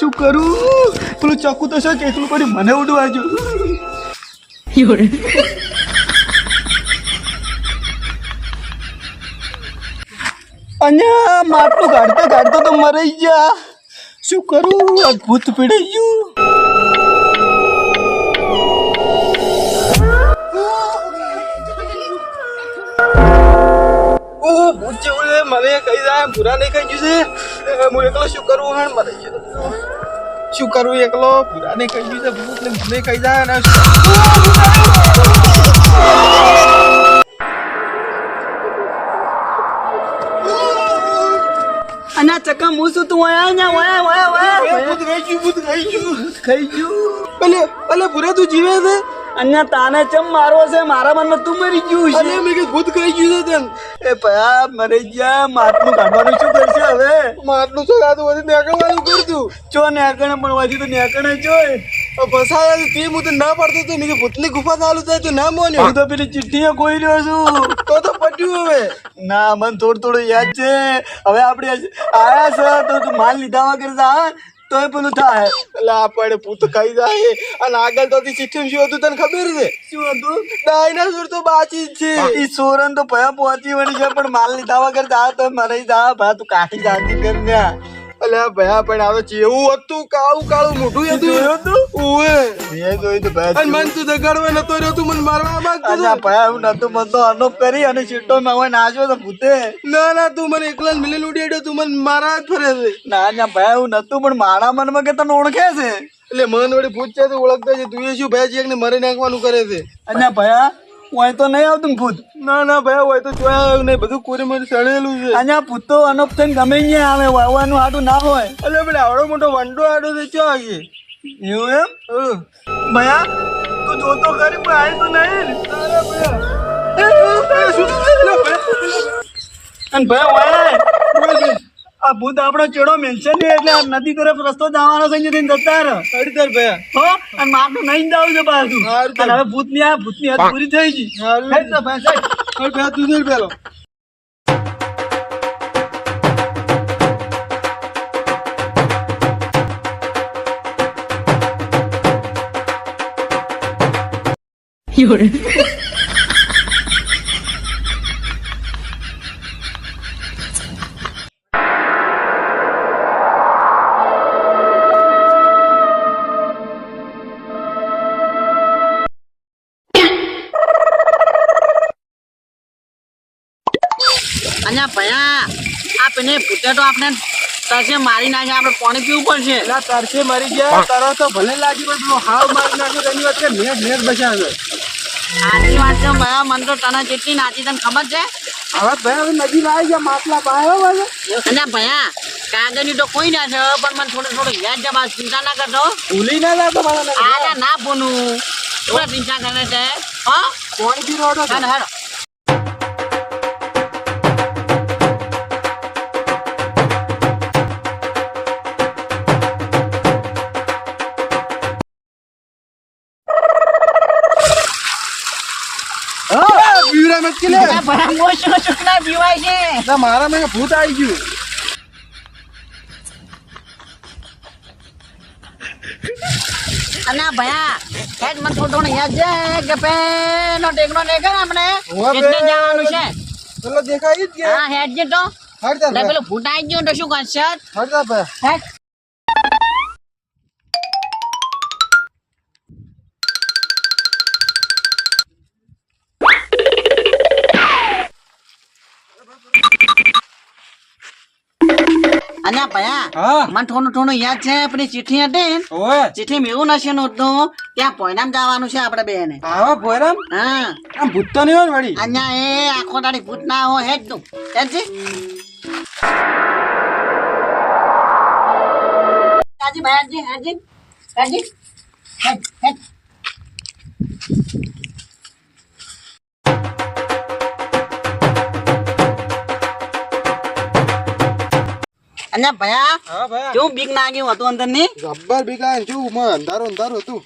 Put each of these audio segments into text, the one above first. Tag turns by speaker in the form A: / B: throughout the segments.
A: શું કરું? પેલું ચક્કુ તો શું કેટલું પડ્યું મને ઉડવાજો અન્યા માટલું કાઢતા કાઢતા તો મરાઈ ગયા. શું કરું? આ ભૂત પીડાઈ ગયું. ઓ ભૂત જેવું છે મને કઈ જાય ભૂરા નહીં કઈ ગયું છે. હું એકલો શું કરું? હણ મરી ગયો શું કરું એકલો? પુરાને કહી દીધું ગયું છે ભૂત ને મને કઈ જાય ને. અને ચક્કા હું શું તું આયા ને વાયા વાયા વાયા ભૂત ખાઈ ગયું ભૂત ખાઈ ગયું. ખાઈ ગયું. અલે અલે ભૂરે તું જીવે છે. અન્ય તાને ચમ મારવો છે? મારા મનમાં તું મરી ગયું છે. મેં કે ભૂત ખાઈ ગયું છે તેમ એ પયા મરી ગયા માથું કાઢવાનું શું હવે. માટલું કાઢું વધી નેકળવાનું કરતું ચો નેકણે પણ વધી તો નેકણે જોય ફસાયા તે હું તો ના પડતો તો નીચે ભૂતની ગુફા ચાલુ થાય તો ના મોન્યો. હું તો પેલી ચિઠ્ઠીએ કોઈ રહ્યો છું. તો તો પટ્યું હવે. ના મને થોડું થોડું યાદ છે. હવે આપણે આયા છે તો તું માલ લીધા વગર જા તોય પેલું થાય. એટલે આપણે ભૂત ખાઈ જાય. અને આગળ તો સિસ્ટમ શું હતું તને ખબર છે? શું હતું? ડાયનાસોર તો બાચી જ છે. ઈ સોરન તો ભયા પહોંચી વળી છે પણ માલ લીધા વગર જા તો મરી જા ભા તું કાઠી જાતી કર ને અલ્યા ભયા પણ આવે છે. એવું હતું કાળું કાળું મોઢું હતું જોયું હતું? ઓએ મેં જોયું તો ભયા અને મન તું દગાડવા નતો રહ્યો તું મને મારવા માંગતો અલ્યા ભયા હું નતું મન તો અનોપ કરી અને છીટો હોય નાચ્યો તો ભૂતે. ના ના તું મને એકલા જ મિલન ઉડી તું મને મારા જ ફરે છે. ના ના ભયા હું નતું પણ મારા મનમાં કે તને ઓળખે છે? એટલે મન વળી પૂછશે તો ઓળખતા છે તું એ શું ભયા છે મરી નાખવાનું કરે છે? અને ભયા હોય તો નહીં આવતું ભૂત? ના ના ભાઈ હોય તો જોયા આવ્યું નહીં બધું કોરી મારી સડેલું છે. અહીંયા ભૂત તો અનોપ થઈને ગમે ત્યાં આવે વાવવાનું આડું ના હોય. એટલે પણ આવડો મોટો વંડો આડો તો ચો આગે? એવું એમ? ભયા તું જોતો કરી પણ આવી તો નહીં. અને ભાઈ વાય આ ભૂત આપણો ચેડો મેલશે ને એટલે આ નદી તરફ રસ્તો જવાનો છે ને જતા રહો. અડીતર ભયા. હો? અને મારું નહીં જાવ છે પાછું. અને હવે ભૂતની આ ભૂતની હાથ પૂરી થઈ ગઈ. હેડ તો સાહેબ તું દૂર પેલો.
B: અને ભયા આ પેને ભૂતે તો આપણે તરસે મારી નાખે આપણે પાણી પીવું પડશે.
A: ના તરસે મરી ગયા તરસ તો ભલે લાગી પણ પેલો હાવ મારી નાખ્યો તેની વાત કે મેં મેં બચાવ્યો
B: આની વાત છે ભયા મને તો તને કેટલી નાચી તને ખબર છે?
A: હવે ભયા હવે નજીક આવી ગયા માટલા પાયો વાગે
B: અને ભયા કાગળની તો કોઈ ના છે પણ મને થોડું થોડું યાદ છે બસ ચિંતા ના કરતો.
A: ભૂલી ના જાતો મારા
B: આજા ના બોનું થોડા ચિંતા કરે છે હા?
A: કોણ બી રોડો
B: હેડો હેડો.
A: હા મત કે લે?
B: છે.
A: ના મારા મેં ભૂત આવી ગયું.
B: અને ભયા હેડ મને થોડો યાદ છે કે ટેકનો ને કરે આપણે? જવાનું છે.
A: પેલો જ ગયા
B: હા હેડ જે તો. પેલું ગયું શું કરશે? હેડ. અને ભયા મને થોડું થોડું યાદ છે આપણી ચિઠ્ઠી હતી ચિઠ્ઠી એવું નથી હતું ત્યાં પોયરામ જવાનું છે આપણે બેને.
A: આવો પોયરામ
B: હા.
A: આમ ભૂત તો નહીં હોય વળી?
B: અહીંયા એ આખો દાડી ભૂત ના હોય હેડ તું હેડ હાજી ભાઈ હાજી હાજી હાજી હેડ. Anya
A: bayar? Ah
B: paya. Cuma big nagi waktu antar
A: nih. Gabbal big nagi cuma antar antar waktu.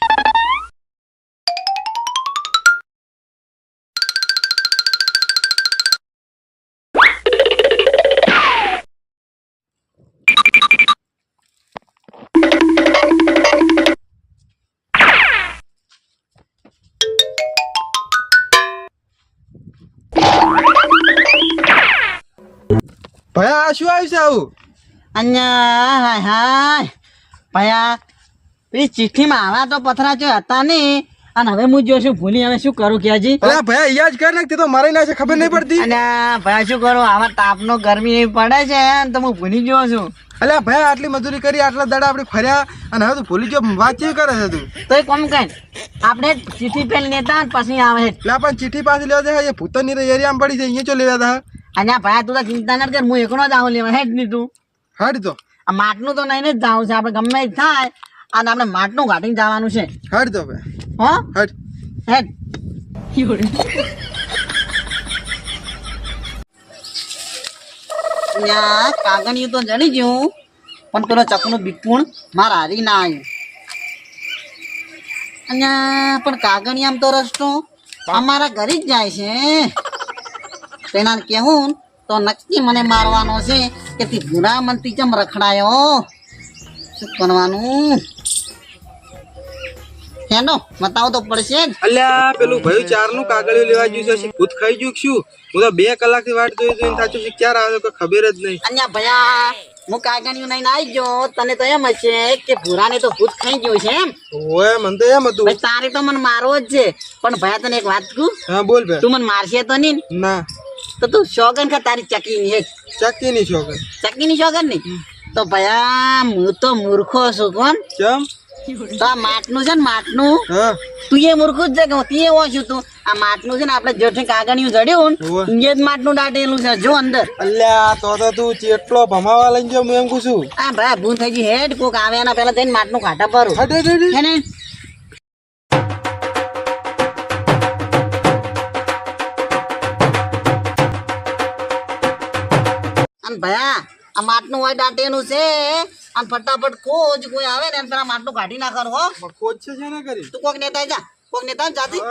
A: Paya, siapa yang tahu?
B: અહીંયા હાય હાય. ભયા પેલી ચિઠ્ઠીમાં આવા તો પથરા જો હતા નહીં. અને હવે હું જો છું ભૂલી હવે શું કરું ક્યાંજી
A: ભાઈ ભયા જ કર ને તે તો મારે ના છે ખબર નહીં પડતી.
B: અને ભયા શું કરું? આમાં તાપનો ગરમી પડે છે ને તો હું ભૂલી ગયો છું.
A: અલ્યા ભયા આટલી મજૂરી કરી આટલા દાડા આપણે ફર્યા અને હવે તું ભૂલી ગયો વાત કેવી કરે છે તું?
B: તો એ કોમ કઈ આપણે ચીઠી પેલ લેતા ને પછી આવે.
A: એટલે પણ ચીઠી પાસે લેવા દે એ ભૂતરની એરિયામાં પડી છે અહીંયા ચો લેવા દા
B: અને ભયા તું તો ચિંતા નથી કર હું એકનો જ આવું લેવા હેડ નહીં તું.
A: હાડી તો.
B: આ માટનું તો નહીં જ જવું છે. આપણે ગમે થાય અને આપણે માટનું ઘાટીને જવાનું છે.
A: હાડી તો ભયા
B: હો?
A: હાડી.
B: હેડ. યા તો જણી ગયું પણ પેલો ચકનું બીકુણ મારા હારી ના આવ્યું અહીંયા પણ કાગળિયામ તો રસ્તો અમારા ઘરે જ જાય છે. તેના કેવું તો નક્કી મને મારવાનો છે કે તે ભૂરા મનથી ચમ રખડાયો? શું કરવાનું? હેલો બતાવો તો પડશે
A: અલ્યા પેલું ભાઈ ચારનું કાગળિયું લેવા ગયું છે. ભૂત ખાઈ ગયું શું? હું તો બે કલાકથી વાટ જોઈ જોઈને સાચું ક્યારે આવે કોઈ ખબર જ નહીં.
B: અન્યા ભયા હું કાગળિયું આવી ગયો. તને તો એમ હશે કે ભૂરાને તો ભૂત ખાઈ ગયું છે એમ.
A: ઓય મને તો એમ હતું.
B: તારે તો મને મારવો જ છે. પણ ભયા તને એક વાત કહું?
A: હા બોલ ભાઈ.
B: તું મને મારશે તો નહીં ને? તો તું શોગન ખા તારી ચકીની એક
A: ચક્કી ની છોકર
B: ચકીની શોગનની? તો ભયા હું તો મૂર્ખો છું કોણ?
A: કેમ
B: તો આ માટનું છે ને માટનું. તું એ મૂર્ખું જ છે કે હું તે આ માટનું છે ને આપણે જેઠે કાગળિયું જડ્યું ને એ જ માટનું દાટેલું છે જો અંદર.
A: અલ્યા તો તો તું ચેટલો ભમાવા લઈ ગયો હું એમ કહું છું.
B: આ ભાઈ ભૂલ થઈ ગઈ હેડ કોક આવે એના પહેલા જઈને માટનું કાઢા હે ને? ભયા આ માટનું હોય દાંટેલું છે. અને ફટાફટ કોજ કોઈ આવે ને પેલા માટનું કાઢી નાખવાનું હો.
A: કોજ છે છે ને કરી.
B: તું કોક નેતા જા કોક નેતા જાતી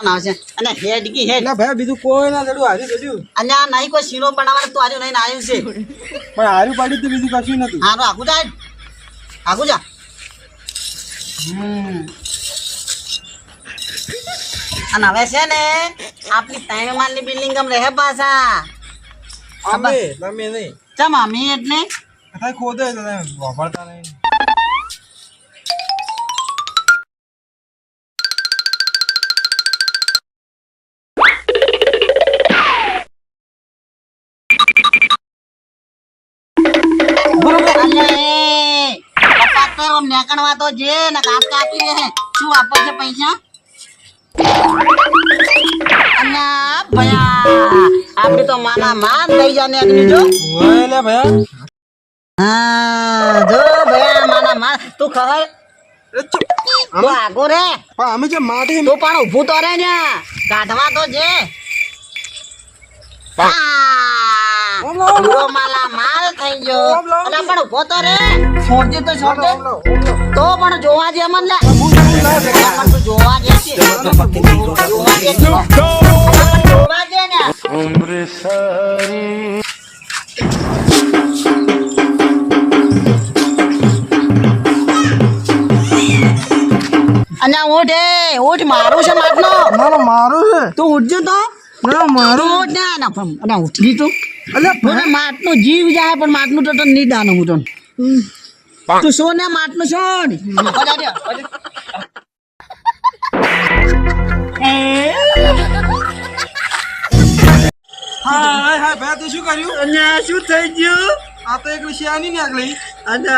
B: આવશે અને હેડ કી હેડ.
A: અલ્યા ભાઈ બીજું કોઈ ના જડ્યું હારી જડ્યું.
B: અને આ નહીં કોઈ શીરો બનાવવાનું તું આજે લઈને આવ્યું છે.
A: પણ હારું પાડી તો બીજું કશું નથી
B: હારું આખું જા આખું જા. હમ. અને હવે છે ને આપણી ત્રણ માળની બિલ્ડિંગ ગમ રહે પાછા.
A: અમે તમે નહીં.
B: ચમ અમે એટલે?
A: કથા ખોદે તમે વાપરતા નહીં.
B: અલે એ, પપ્પા તો આમ નેકણવા તો જે ને કાપ કાપી લે શું આપે છે પૈસા? ભયા. આપણે તો માના માન લઈ જા અગ્નિ જો.
A: ઓય લે ભયા.
B: હા જો ભયા માના માન. તું ખબર? તું આગો રે.
A: પણ અમે જે માટી
B: તું પણ ઊભું તો રે ને. કાઢવા તો જે. પૂરો માલા માલ થઈ ગયો. અલા પણ ઊભો તો રે. છોડજે તો છોડજે. તો પણ જોવા જે મન લે જોવા જે જોવા જે છે. અલા પણ જોવા જે ને. અને ઉઠ એ ઉઠ મારું છે માટનો
A: મારો મારું છે?
B: તું ઉઠજો તો.
A: ના મારું.
B: ઉઠ ના ના પણ અલા ઉઠી તું.
A: અલે
B: મને માટનો જીવ જાય પણ માટનું તો તને નહીં દાનું હું તો તું શો ને માટનું શો ને? દે, બધા.
A: હા હા હા ભાઈ તું શું કર્યું?
C: અને શું થઈ ગયું?
A: આ તો એકલી શિયાની નીકળી
C: અને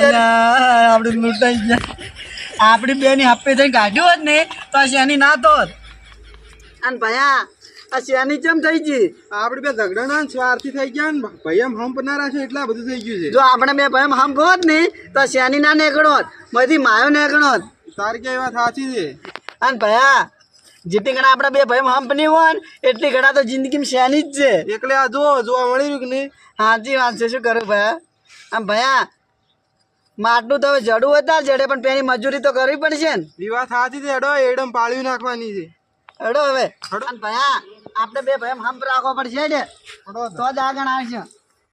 C: આપણે લૂંટાઈ ગયા આપણી બેની હાપે થઈને કાઢ્યું હોત ને તો આ શિયાની ના તો. અને ભયા આ શિયાની કેમ થઈ ગઈ?
A: આપણે બે ઝઘડાના ને સ્વાર્થી થઈ ગયા ને ભાઈ એમ હમ્પ ના રાખ્યો એટલા બધું થઈ ગયું છે.
C: જો આપણે બે ભાઈ હમ હોત ને તો શેની ના નીકળો મધી માયો નીકળો
A: તારી ક્યાં વાત સાચી છે?
C: અને ભયા જેટલી ઘણા આપણે બે ભાઈ હંપ નહીં હોય ને એટલી ઘણા તો જિંદગીમાં શેની જ છે.
A: એકલે આ જો જોવા મળી રહ્યું કે નહીં?
C: સાચી વાત છે શું કરું ભયા આમ ભયા માટલું તો હવે જડું હોય તાર જડે પણ પેની મજૂરી તો કરવી પડશે ને.
A: એ વાત સાચી છે એડો એડમ પાળવી નાખવાની છે.
C: હડો હવે. ભયા આપણે બે ભાઈ હંપ રાખવો પડશે ને.
A: તો.
C: દાગણ આવશે.